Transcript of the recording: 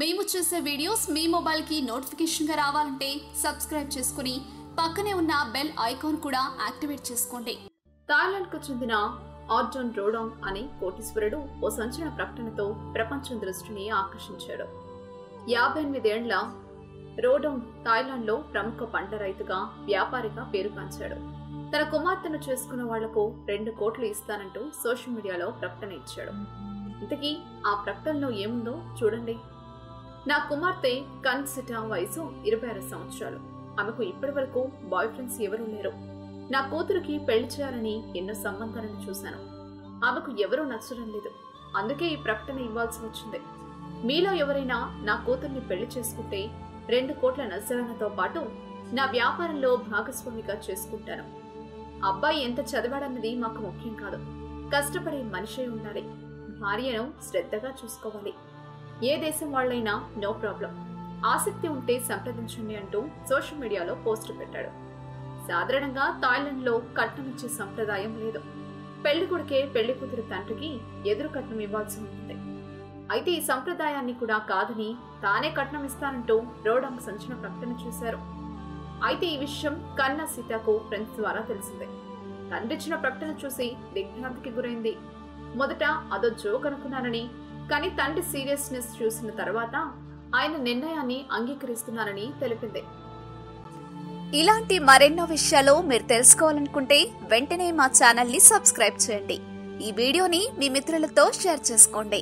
మేము చేసే వీడియోస్ మీ మొబైల్కి నోటిఫికేషన్గా రావాలంటే సబ్స్క్రైబ్ చేసుకుని పక్కనే ఉన్న బెల్ ఐకాన్ కూడా యాక్టివేట్ చేసుకోండి. థాయిలాండ్కు చెందిన ఆర్జోన్ రోడాంగ్ అనే కోటీశ్వరుడు ఓ సంచలన ప్రకటనతో ప్రపంచం దృష్టిని ఆకర్షించాడు. యాభై ఎనిమిదేళ్ళ రోడాంగ్ థాయిలాండ్లో ప్రముఖ పంట రైతుగా వ్యాపారిగా పేరుగాంచాడు తన కుమార్తెను చేసుకున్న వాళ్ళకు రెండు కోట్లు ఇస్తానంటూ సోషల్ మీడియాలో ప్రకటన ఇచ్చాడు. ఇంతకీ ఆ ప్రకటనలో ఏముందో చూడండి. నా కుమార్తె కన్సిటా వయసు ఇరవై ఆరు సంవత్సరాలు. ఆమెకు ఇప్పటి వరకు బాయ్ ఫ్రెండ్స్ ఎవరూ లేరు. నా కూతురికి పెళ్ళి చేయాలని ఎన్నో సంబంధాలను చూశాను. ఆమెకు ఎవరూ నచ్చడం లేదు. అందుకే ఈ ప్రకటన ఇవ్వాల్సి వచ్చింది. మీలో ఎవరైనా నా కూతుర్ని పెళ్ళి చేసుకుంటే రెండు కోట్ల నజరాలతో పాటు నా వ్యాపారంలో భాగస్వామిగా చేసుకుంటాను. అబ్బాయి ఎంత చదివాడన్నది మాకు ముఖ్యం కాదు. కష్టపడే మనిషే ఉండాలి. భార్యను శ్రద్ధగా చూసుకోవాలి. ఏ దేశం వాళ్ళైనా నో ప్రాబ్లం. ఆసక్తి ఉంటే సంప్రదించండి అంటూ సోషల్ మీడియాలో పోస్టు పెట్టాడు. సాధారణంగా థాయిలాండ్లో కట్నం ఇచ్చే సంప్రదాయం లేదు. పెళ్ళి కొడుకే పెళ్ళి కూతురు తండ్రికి ఎదురు కట్నం ఇవ్వాల్సి ఉంటుంది. అయితే ఈ సంప్రదాయాన్ని కూడా కాదని తానే కట్నం ఇస్తానంటూ రోడాంగ్ సంచలన ప్రకటన చేశారు. అయితే ఈ విషయం కన్నా సీతకు ఫ్రెండ్స్ ద్వారా తెలిసిందే. తండ్రిచ్చిన ప్రకటన చూసి దిగ్భ్రాంతికి గురైంది. మొదట అదో జోక్ అనుకున్నానని కానీ తండ్రి సీరియస్నెస్ చూసిన తర్వాత ఆయన నిర్ణయాన్ని అంగీకరిస్తున్నానని తెలిపింది. ఇలాంటి మరెన్నో విషయాలు మీరు తెలుసుకోవాలనుకుంటే వెంటనే మా ఛానల్ని సబ్స్క్రైబ్ చేయండి. ఈ వీడియోని మీ మిత్రులతో షేర్ చేసుకోండి.